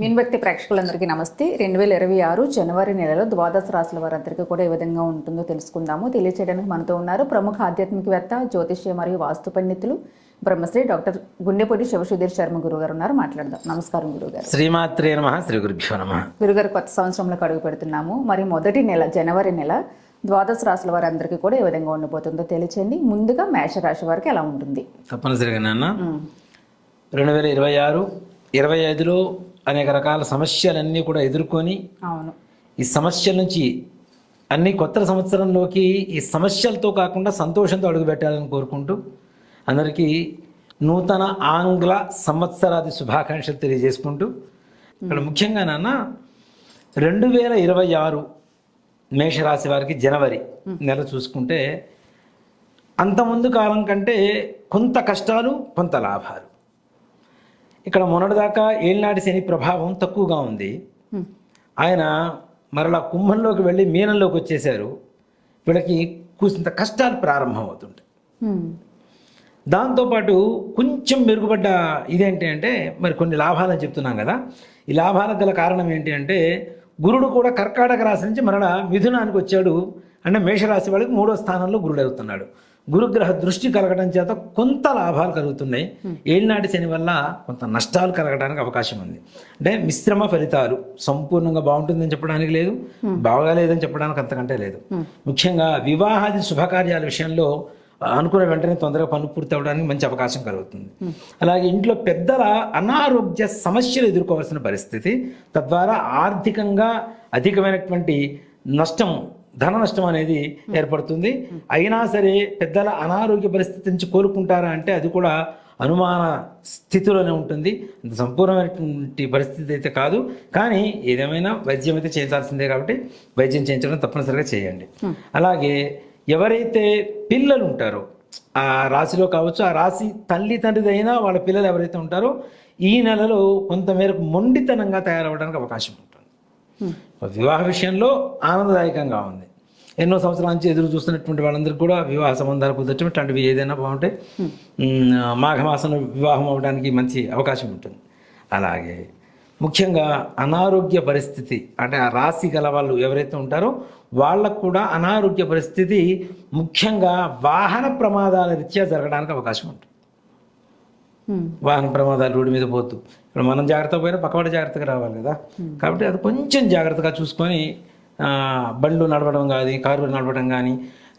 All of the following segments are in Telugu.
మీన్భక్తి ప్రేక్షకులందరికీ నమస్తే. రెండు వేల ఇరవై ఆరు జనవరి నెలలో ద్వాదశ రాశుల వారందరికీ కూడా ఏ విధంగా ఉంటుందో తెలుసుకుందాము. తెలియచేయడానికి మనతో ఉన్నారు ప్రముఖ ఆధ్యాత్మికవేత్త జ్యోతిష్య మరియు వాస్తు పండితులు బ్రహ్మశ్రీ డాక్టర్ గుండెపూడి శివసుధీర్ శర్మ గురువు గారు ఉన్నారు. మాట్లాడదాం. నమస్కారం గురుగారు శ్రీమాత్రే నమ. శ్రీ గురుభ్యో నమ. గురుగారు కొత్త సంవత్సరంలోకి అడుగు పెడుతున్నాము. మరి మొదటి నెల జనవరి నెల ద్వాదశ రాశుల వారందరికీ కూడా ఏ విధంగా ఉండబోతుందో తెలియచేయండి. ముందుగా మేషరాశి వారికి ఎలా ఉంటుంది? తప్పనిసరిగా నాన్న. రెండు వేల ఇరవై ఆరు ఇరవై ఐదులో అనేక రకాల సమస్యలన్నీ కూడా ఎదుర్కొని అవును. ఈ సమస్యల నుంచి అన్ని కొత్త సంవత్సరంలోకి ఈ సమస్యలతో కాకుండా సంతోషంతో అడుగుపెట్టాలని కోరుకుంటూ అందరికీ నూతన ఆంగ్ల సంవత్సరాది శుభాకాంక్షలు తెలియజేసుకుంటూ ఇక్కడ ముఖ్యంగా నాన్న రెండు వేల ఇరవై ఆరు మేషరాశి వారికి జనవరి నెల చూసుకుంటే అంతకుముందు కాలం కంటే కొంత కష్టాలు కొంత లాభాలు. ఇక్కడ మొన్నటిదాకా ఏళ్ళనాటి శని ప్రభావం తక్కువగా ఉంది. ఆయన మరలా కుంభంలోకి వెళ్ళి మీనంలోకి వచ్చేసారు వీళ్ళకి కూసింత కష్టాలు ప్రారంభం అవుతుంటాయి. దాంతోపాటు కొంచెం మెరుగుపడ్డ ఇదేంటి అంటే మరి కొన్ని లాభాలని చెప్తున్నాం కదా. ఈ లాభాలకు గల కారణం ఏంటి అంటే గురుడు కూడా కర్కాటక రాశి నుంచి మరలా మిథునానికి వచ్చాడు. అంటే మేషరాశి వాళ్ళకి మూడో స్థానంలో గురుడు అవుతున్నాడు. గురుగ్రహ దృష్టి కలగడం చేత కొంత లాభాలు కలుగుతున్నాయి. ఏళ్ళనాటి శని వల్ల కొంత నష్టాలు కలగడానికి అవకాశం ఉంది. అంటే మిశ్రమ ఫలితాలు సంపూర్ణంగా బాగుంటుందని చెప్పడానికి లేదు బాగాలేదని చెప్పడానికి అంతకంటే లేదు. ముఖ్యంగా వివాహాది శుభకార్యాల విషయంలో అనుకున్న వెంటనే తొందరగా పనులు పూర్తి అవడానికి మంచి అవకాశం కలుగుతుంది. అలాగే ఇంట్లో పెద్దల అనారోగ్య సమస్యలు ఎదుర్కోవాల్సిన పరిస్థితి తద్వారా ఆర్థికంగా అధికమైనటువంటి నష్టం ధన నష్టం అనేది ఏర్పడుతుంది. అయినా సరే పెద్దల అనారోగ్య పరిస్థితి నుంచి కోలుకుంటారా అంటే అది కూడా అనుమాన స్థితిలోనే ఉంటుంది. అంత సంపూర్ణమైనటువంటి పరిస్థితి అయితే కాదు. కానీ ఏదేమైనా వైద్యం అయితే చేయించాల్సిందే కాబట్టి వైద్యం చేయించడం తప్పనిసరిగా చేయండి. అలాగే ఎవరైతే పిల్లలు ఉంటారో ఆ రాశిలో కావచ్చు ఆ రాశి తల్లి తండ్రిది అయినా వాళ్ళ పిల్లలు ఎవరైతే ఉంటారో ఈ నెలలో కొంతమేరకు మొండితనంగా తయారవడానికి అవకాశం ఉంటుంది. వివాహ విషయంలో ఆనందదాయకంగా ఉంది. ఎన్నో సంవత్సరాల నుంచి ఎదురు చూస్తున్నటువంటి వాళ్ళందరికీ కూడా వివాహ సంబంధాలు కుదరటం ఇట్లాంటివి ఏదైనా బాగుంటే మాఘమాసంలో వివాహం అవ్వడానికి మంచి అవకాశం ఉంటుంది. అలాగే ముఖ్యంగా అనారోగ్య పరిస్థితి అంటే ఆ రాశి గల వాళ్ళు ఎవరైతే ఉంటారో వాళ్ళకు కూడా అనారోగ్య పరిస్థితి ముఖ్యంగా వాహన ప్రమాదాల రీత్యా జరగడానికి అవకాశం ఉంటుంది. వాహన ప్రమాదాలు రోడ్డు మీద పోతూ ఇప్పుడు మనం జాగ్రత్త పోయినా పక్కవాడు జాగ్రత్తగా రావాలి కదా. కాబట్టి అది కొంచెం జాగ్రత్తగా చూసుకొని బండ్లు నడవడం కానీ కారు నడవడం కానీ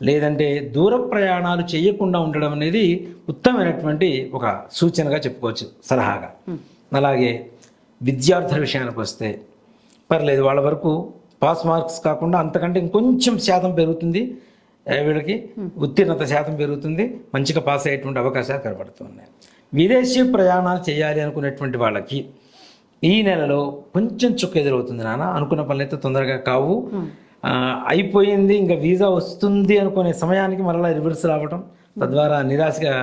లేదంటే దూర ప్రయాణాలు చేయకుండా ఉండడం అనేది ఉత్తమమైనటువంటి ఒక సూచనగా చెప్పుకోవచ్చు సలహాగా. అలాగే విద్యార్థుల విషయానికి వస్తే పర్లేదు వాళ్ళ వరకు పాస్ మార్క్స్ కాకుండా అంతకంటే ఇంకొంచెం శాతం పెరుగుతుంది వీళ్ళకి ఉత్తీర్ణత శాతం పెరుగుతుంది మంచిగా పాస్ అయ్యేటువంటి అవకాశాలు కనబడుతున్నాయి. విదేశీ ప్రయాణాలు చేయాలి అనుకునేటువంటి వాళ్ళకి ఈ నెలలో కొంచెం చుక్క ఎదురవుతుంది నాన్న. అనుకున్న పనులు అయితే తొందరగా కావు. అయిపోయింది ఇంకా వీసా వస్తుంది అనుకునే సమయానికి మరలా రివర్స్ రావడం తద్వారా నిరాశగా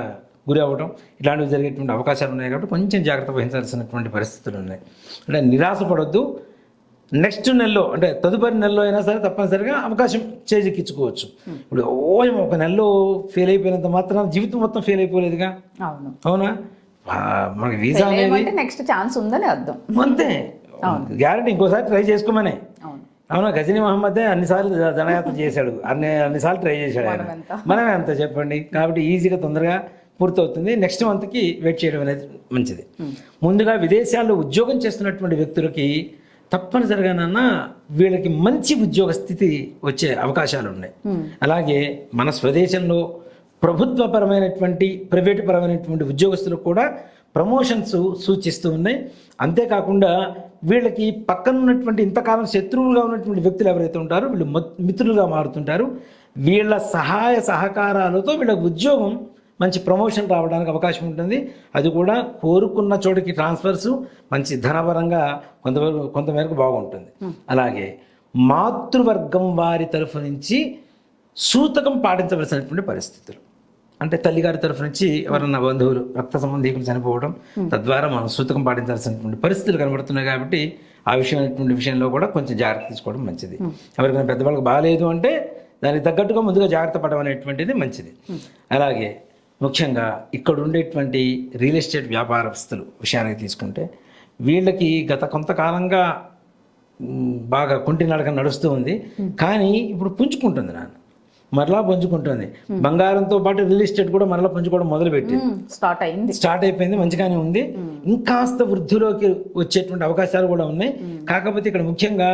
గురి అవ్వడం ఇలాంటివి జరిగేటువంటి అవకాశాలు ఉన్నాయి కాబట్టి కొంచెం జాగ్రత్త వహించాల్సినటువంటి పరిస్థితులు ఉన్నాయి. అంటే నిరాశపడొద్దు నెక్స్ట్ నెలలో అంటే తదుపరి నెలలో అయినా సరే తప్పనిసరిగా అవకాశం చేజిక్కించుకోవచ్చు. ఇప్పుడు ఓ ఒక నెలలో ఫెయిల్ అయిపోయినంత మాత్రం జీవితం మొత్తం ఫెయిల్ అయిపోలేదుగా? అవును? మనకి వీసా అనేది నెక్స్ట్ ఛాన్స్ ఉందని అర్థం. అంతే. గ్యారంటీ ఇంకోసారి ట్రై చేసుకోమనే. అవును. గజనీ మహమ్మదే అన్నిసార్లు దండయాత్ర చేశాడు. అన్ని అన్నిసార్లు ట్రై చేశాడు ఆయన? మనమే అంత చెప్పండి. కాబట్టి ఈజీగా తొందరగా పూర్తవుతుంది. నెక్స్ట్ మంత్కి వెయిట్ చేయడం అనేది మంచిది. ముందుగా విదేశాల్లో ఉద్యోగం చేస్తున్నటువంటి వ్యక్తులకి తప్పనిసరిగా నాన్న వీళ్ళకి మంచి ఉద్యోగ స్థితి వచ్చే అవకాశాలు ఉన్నాయి అలాగే మన స్వదేశంలో ప్రభుత్వపరమైనటువంటి ప్రైవేటు పరమైనటువంటి ఉద్యోగస్తులకు కూడా ప్రమోషన్స్ సూచిస్తూ ఉన్నాయి. అంతేకాకుండా వీళ్ళకి పక్కన ఉన్నటువంటి ఇంతకాలం శత్రువులుగా ఉన్నటువంటి వ్యక్తులు ఎవరైతే ఉంటారో వీళ్ళు మిత్రులుగా మారుతుంటారు. వీళ్ళ సహాయ సహకారాలతో వీళ్ళకి ఉద్యోగం మంచి ప్రమోషన్ రావడానికి అవకాశం ఉంటుంది. అది కూడా కోరుకున్న చోటికి ట్రాన్స్ఫర్స్ మంచి ధనపరంగా కొంతవరకు కొంతమేరకు బాగుంటుంది. అలాగే మాతృవర్గం వారి తరఫు నుంచి సూతకం పాటించవలసినటువంటి పరిస్థితులు. అంటే తల్లిగారి తరఫు నుంచి ఎవరన్నా బంధువులు రక్త సంబంధీకులు చనిపోవడం తద్వారా మనం సూతకం పాటించాల్సినటువంటి పరిస్థితులు కనబడుతున్నాయి కాబట్టి ఆ విషయమైనటువంటి విషయంలో కూడా కొంచెం జాగ్రత్త తీసుకోవడం మంచిది. ఎవరికైనా పెద్దవాళ్ళకి బాగాలేదు అంటే దానికి తగ్గట్టుగా ముందుగా జాగ్రత్త పడడం అనేటువంటిది మంచిది. అలాగే ముఖ్యంగా ఇక్కడ ఉండేటువంటి రియల్ ఎస్టేట్ వ్యాపారస్తులు విషయానికి తీసుకుంటే వీళ్ళకి గత కొంతకాలంగా బాగా కుంటి నడక నడుస్తూ ఉంది. కానీ ఇప్పుడు పుంజుకుంటుంది నాన్న. మరలా పుంజుకుంటుంది. బంగారంతో పాటు రియల్ ఎస్టేట్ కూడా మరలా పుంజుకోవడం మొదలుపెట్టింది. స్టార్ట్ అయింది. స్టార్ట్ అయిపోయింది మంచిగానే ఉంది. ఇంకాస్త వృద్ధిలోకి వచ్చేటువంటి అవకాశాలు కూడా ఉన్నాయి. కాకపోతే ఇక్కడ ముఖ్యంగా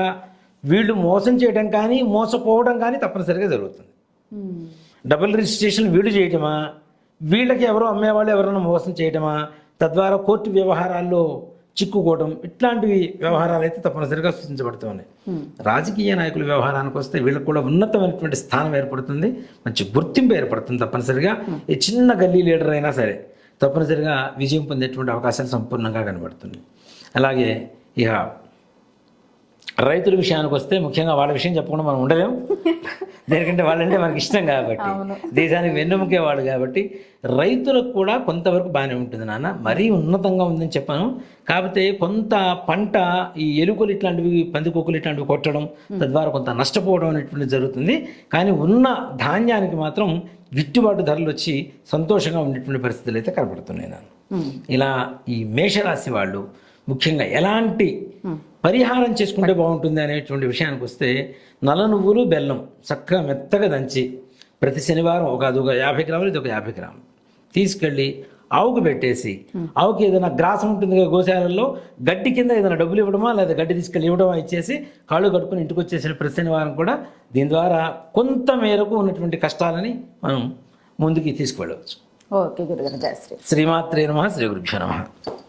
వీళ్ళు మోసం చేయడం కానీ మోసపోవడం కానీ తప్పనిసరిగా జరుగుతుంది. డబుల్ రిజిస్ట్రేషన్ వీళ్ళు చేయటమా? వీళ్ళకి ఎవరో అమ్మేవాళ్ళు ఎవరైనా మోసం చేయటమా? తద్వారా కోర్టు వ్యవహారాల్లో చిక్కుకోవడం ఇట్లాంటివి వ్యవహారాలు అయితే తప్పనిసరిగా సూచించబడుతున్నాయి రాజకీయ నాయకుల వ్యవహారానికి వస్తే వీళ్ళకి కూడా ఉన్నతమైనటువంటి స్థానం ఏర్పడుతుంది మంచి గుర్తింపు ఏర్పడుతుంది తప్పనిసరిగా. ఈ చిన్న గల్లీ లీడర్ అయినా సరే తప్పనిసరిగా విజయం పొందేటువంటి అవకాశాలు సంపూర్ణంగా కనబడుతుంది అలాగే ఇక రైతుల విషయానికి వస్తే ముఖ్యంగా వాళ్ళ విషయం చెప్పకుండా మనం ఉండలేం. దేనికంటే వాళ్ళంటే మనకి ఇష్టం కాబట్టి. దేశానికి వెన్నెముకే వాళ్ళు కాబట్టి రైతులకు కూడా కొంతవరకు బాగానే ఉంటుంది నాన్న. మరీ ఉన్నతంగా ఉందని చెప్పాను. కాకపోతే కొంత పంట ఈ ఎలుకలు ఇట్లాంటివి పందికొక్కులు ఇట్లాంటివి కొట్టడం తద్వారా కొంత నష్టపోవడం అనేటువంటిది జరుగుతుంది. కానీ ఉన్న ధాన్యానికి మాత్రం గిట్టుబాటు ధరలు వచ్చి సంతోషంగా ఉండేటువంటి పరిస్థితులు అయితే కనబడుతున్నాయి నాన్న. ఇలా ఈ మేషరాశి వాళ్ళు ముఖ్యంగా ఎలాంటి పరిహారం చేసుకుంటే బాగుంటుంది అనేటువంటి విషయానికి వస్తే నల్ల నువ్వులు బెల్లం చక్కగా మెత్తగా దంచి ప్రతి శనివారం ఒక అది ఒక యాభై గ్రాములు ఇది ఒక యాభై గ్రాములు తీసుకెళ్ళి ఆవుకు పెట్టేసి ఆవుకి ఏదైనా గ్రాసం ఉంటుంది కదా గోశాలల్లో గడ్డి కింద ఏదైనా డబ్బులు ఇవ్వడమా లేదా గడ్డి తీసుకెళ్ళి ఇవ్వడమా ఇచ్చేసి కాళ్ళు కట్టుకుని ఇంటికి వచ్చేసిన ప్రతి శనివారం కూడా దీని ద్వారా కొంత మేరకు ఉన్నటువంటి కష్టాలని మనం ముందుకి తీసుకువెళ్ళవచ్చు. ఓకే గురుగారు శ్రీమాత్రే నమ శ్రీ గురుభ్యో నమ.